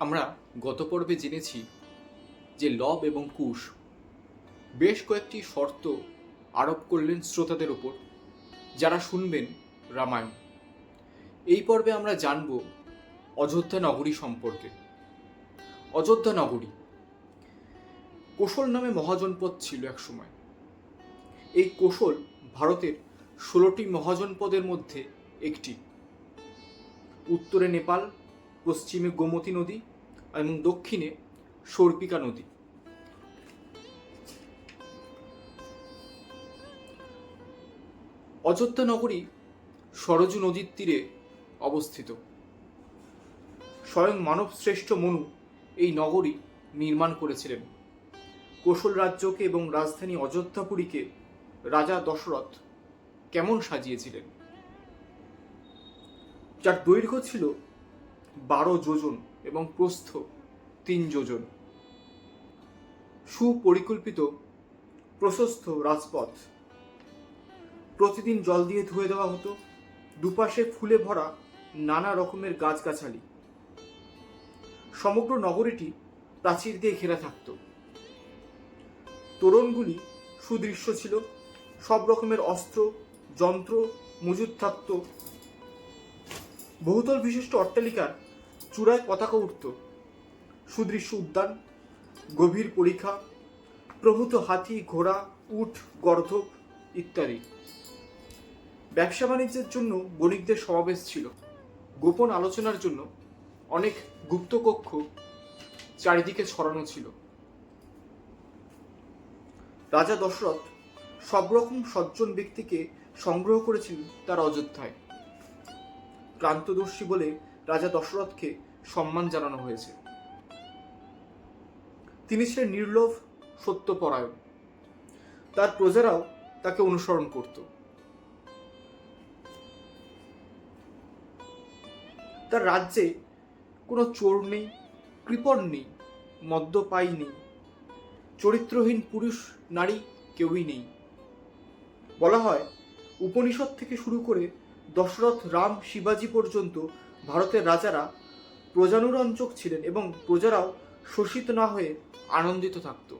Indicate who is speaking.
Speaker 1: আমরা গত পর্বে জেনেছি যে লব এবং কুশ বেশ কয়েকটি শর্ত আরোপ করলেন শ্রোতাদের ওপর যারা শুনবেন রামায়ণ। এই পর্বে আমরা জানব অযোধ্যা নগরী সম্পর্কে। অযোধ্যা নগরী কোশল নামে মহাজনপদ ছিল একসময়। এই কোশল ভারতের ষোলোটি মহাজনপদের মধ্যে একটি। উত্তরে নেপাল, পশ্চিমে গোমতী নদী এবং দক্ষিণে সর্পিকা নদী। অযোধ্যা নগরী সরজু নদীর তীরে অবস্থিত। স্বয়ং মানবশ্রেষ্ঠ মনু এই নগরী নির্মাণ করেছিলেন। কোশল রাজ্যকে এবং রাজধানী অযোধ্যাপুরীকে রাজা দশরথ কেমন সাজিয়েছিলেন? যার দৈর্ঘ্য ছিল বারো যোজন। এবং প্রস্থ তিন যোজন। সুপরিকল্পিত প্রশস্ত রাজপথ। প্রতিদিন জল দিয়ে ধুয়ে দেওয়া হতো, দুপাশে ফুলে ভরা নানা রকমের গাছগাছালি। সমগ্র নগরীটি প্রাচীর দিয়ে ঘেরা থাকত। তোরণগুলি সুদৃশ্য ছিল, সব রকমের অস্ত্র, যন্ত্র মজুদ থাকত। বহুতল বিশিষ্ট অট্টালিকার চূড়ায় পতাকা উঠত। সুদৃশ্য উদ্যান, গভীর পরীক্ষা, প্রভূত হাতি, ঘোড়া, উট, গর্ধব ইত্যাদি। ব্যবসা বাণিজ্যের জন্য বণিকদের সমাবেশ ছিল। গোপন আলোচনার জন্য অনেক গুপ্তকক্ষ চারিদিকে ছড়ানো ছিল। রাজা দশরথ সব রকম সজ্জন ব্যক্তিকে সংগ্রহ করেছিলেন তার অযোধ্যায়। ক্রান্তদর্শী বলে রাজা দশরথকে সম্মান জানানো হয়েছে। তিনি ছিলেন নির্লোভ সত্যপরায়ণ। তার প্রজারাও তাকে অনুসরণ করত। তার রাজ্যে কোনো চোর নেই, কৃপণ নেই, মদ্যপায়ী নেই, চরিত্রহীন পুরুষ, নারী কেউই নেই। বলা হয়, উপনিষদ থেকে শুরু করে দশরথ, রাম, শিবাজি পর্যন্ত ভারতের রাজারা প্রজানুরঞ্জক ছিলেন এবং প্রজারাও শোষিত না হয়ে আনন্দিত থাকত।